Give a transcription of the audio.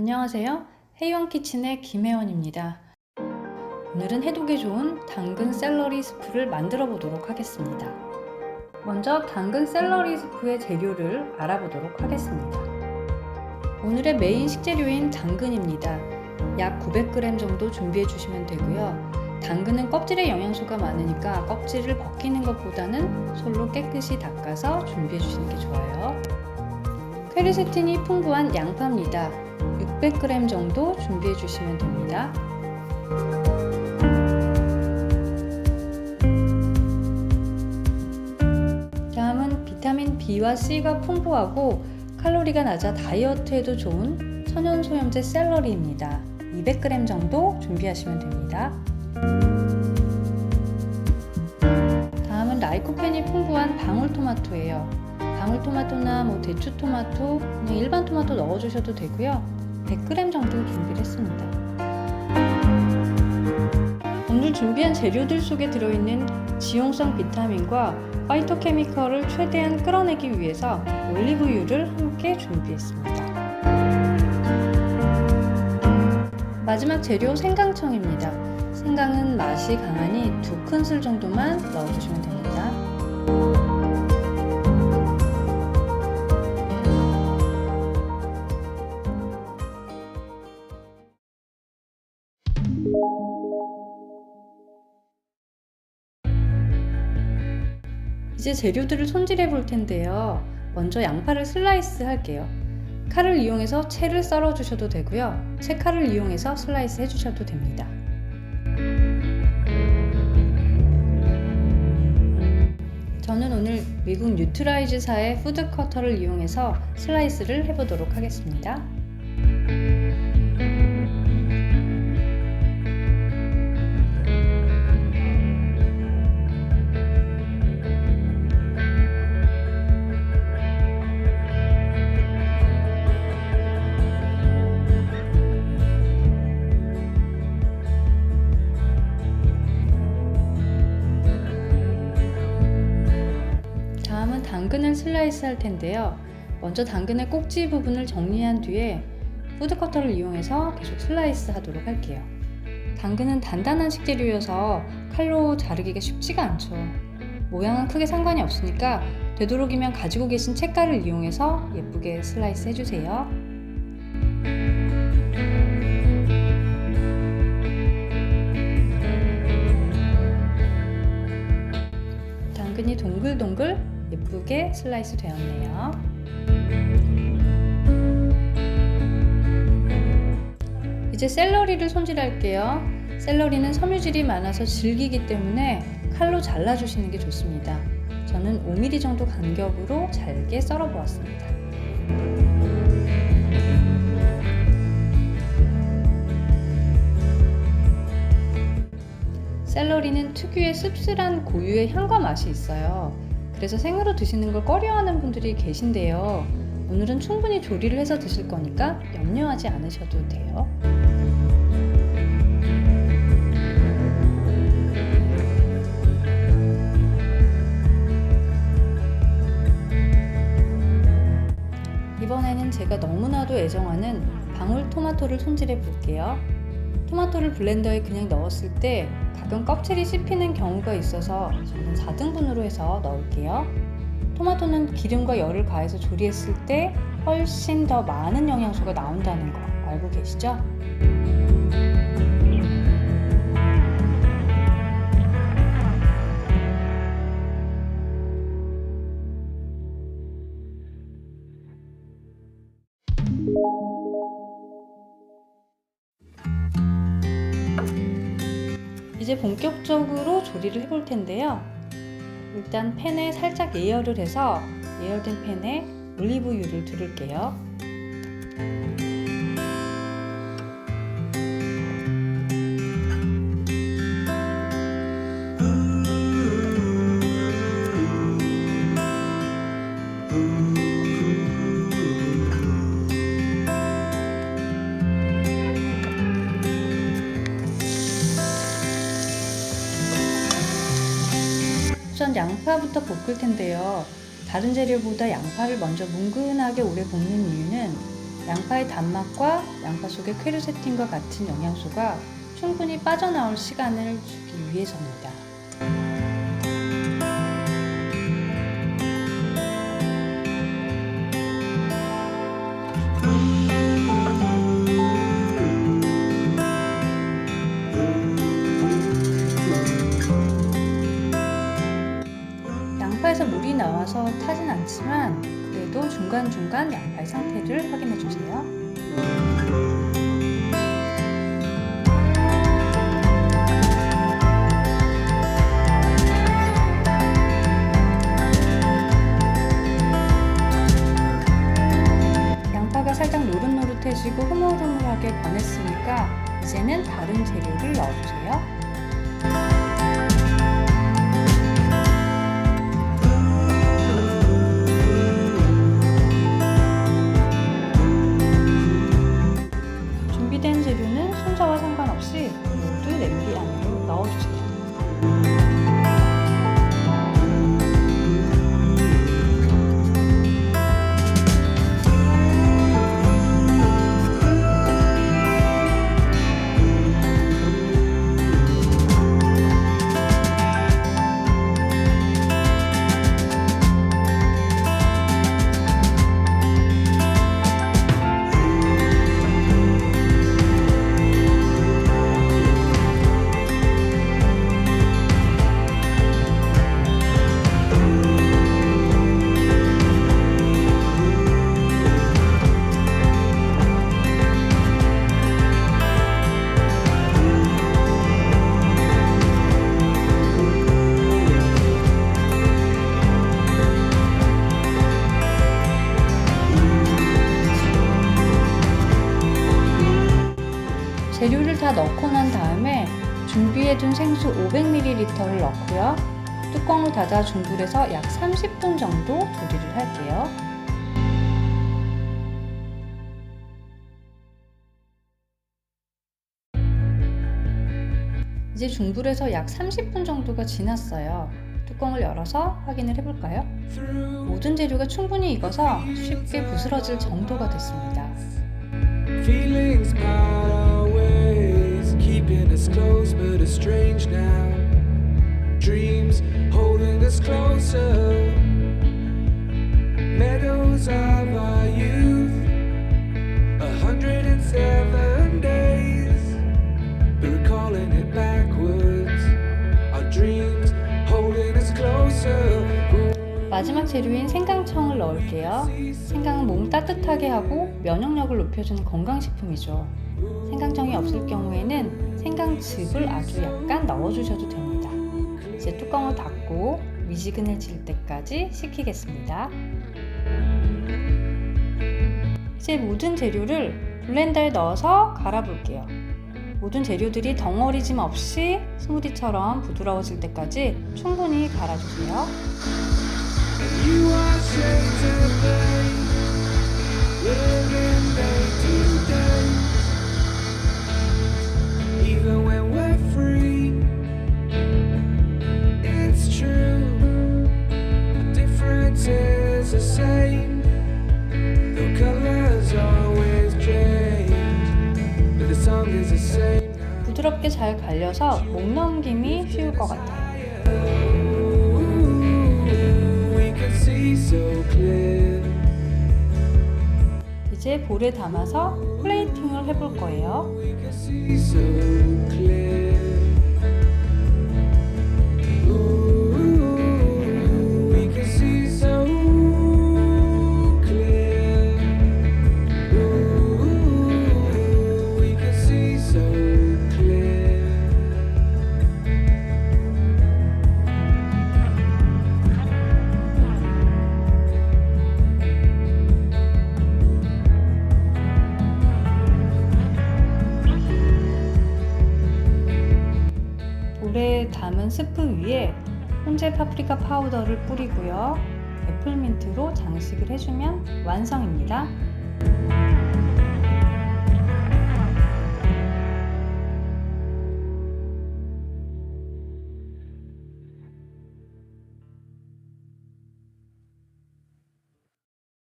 안녕하세요. 해이원키친의 김혜원입니다. 오늘은 해독에 좋은 당근 샐러리 스프를 만들어 보도록 하겠습니다. 먼저 당근 샐러리 스프의 재료를 알아보도록 하겠습니다. 오늘의 메인 식재료인 당근입니다. 약 900g 정도 준비해 주시면 되고요. 당근은 껍질에 영양소가 많으니까 껍질을 벗기는 것보다는 솔로 깨끗이 닦아서 준비해 주시는 게 좋아요. 퀘르세틴이 풍부한 양파입니다. 600g 정도 준비해 주시면 됩니다. 다음은 비타민 B와 C가 풍부하고 칼로리가 낮아 다이어트에도 좋은 천연소염제 샐러리입니다. 200g 정도 준비하시면 됩니다. 다음은 라이코펜이 풍부한 방울토마토예요. 방울토마토나 뭐 대추토마토, 그냥 일반 토마토 넣어주셔도 되고요. 100g 정도 준비를 했습니다. 오늘 준비한 재료들 속에 들어있는 지용성 비타민과 파이토케미컬을 최대한 끌어내기 위해서 올리브유를 함께 준비했습니다. 마지막 재료 생강청입니다. 생강은 맛이 강하니 두 큰술 정도만 넣어주시면 됩니다. 이제 재료들을 손질해 볼 텐데요. 먼저 양파를 슬라이스 할게요. 칼을 이용해서 채를 썰어 주셔도 되고요. 채칼을 이용해서 슬라이스 해 주셔도 됩니다. 저는 오늘 미국 뉴트라이즈사의 푸드 커터를 이용해서 슬라이스를 해보도록 하겠습니다. 슬라이스 할 텐데요. 먼저 당근의 꼭지 부분을 정리한 뒤에 푸드커터를 이용해서 계속 슬라이스 하도록 할게요. 당근은 단단한 식재료여서 칼로 자르기가 쉽지가 않죠. 모양은 크게 상관이 없으니까 되도록이면 가지고 계신 채가를 이용해서 예쁘게 슬라이스 해주세요. 당근이 동글동글 예쁘게 슬라이스 되었네요. 이제 샐러리를 손질할게요. 샐러리는 섬유질이 많아서 질기기 때문에 칼로 잘라주시는 게 좋습니다. 저는 5mm 정도 간격으로 잘게 썰어 보았습니다. 샐러리는 특유의 씁쓸한 고유의 향과 맛이 있어요. 그래서 생으로 드시는 걸 꺼려하는 분들이 계신데요. 오늘은 충분히 조리를 해서 드실 거니까 염려하지 않으셔도 돼요. 이번에는 제가 너무나도 애정하는 방울토마토를 손질해 볼게요. 토마토를 블렌더에 그냥 넣었을 때 가끔 껍질이 씹히는 경우가 있어서 저는 4등분으로 해서 넣을게요. 토마토는 기름과 열을 가해서 조리했을 때 훨씬 더 많은 영양소가 나온다는 거 알고 계시죠? 본격적으로 조리를 해볼 텐데요. 일단 팬에 살짝 예열을 해서 예열된 팬에 올리브유를 두를게요. 양파부터 볶을 텐데요. 다른 재료보다 양파를 먼저 뭉근하게 오래 볶는 이유는 양파의 단맛과 양파 속의 퀘르세틴과 같은 영양소가 충분히 빠져나올 시간을 주기 위해서입니다. 않지만 그래도 중간중간 양파의 상태를 확인해 주세요. 양파가 살짝 노릇노릇해지고 흐물흐물하게 변했으니까 이제는 다른 재료를 넣어주세요. 다 넣고 난 다음에 준비해둔 생수 500ml를 넣고요. 뚜껑을 닫아 중불에서 약 30분 정도 조리를 할게요. 이제 중불에서 약 30분 정도가 지났어요. 뚜껑을 열어서 확인을 해볼까요? 모든 재료가 충분히 익어서 쉽게 부스러질 정도가 됐습니다. Close, but it's strange now. Dreams holding us closer. Meadows of our youth, a hundred and seven days. But recalling it backwards, our dreams holding us closer. 마지막 재료인 생강청을 넣을게요. 생강은 몸을 따뜻하게 하고 면역력을 높여주는 건강식품이죠. 생강청이 없을 경우에는 생강즙을 아주 약간 넣어주셔도 됩니다. 이제 뚜껑을 닫고 미지근해질 때까지 식히겠습니다. 이제 모든 재료를 블렌더에 넣어서 갈아볼게요. 모든 재료들이 덩어리짐 없이 스무디처럼 부드러워질 때까지 충분히 갈아주세요. 부드럽게 잘 갈려서 목 넘김이 쉬울 것 같아요. 이제 볼에 담아서 플레이팅을 해볼 거예요. 파프리카 파우더를 뿌리고요. 애플민트로 장식을 해주면 완성입니다.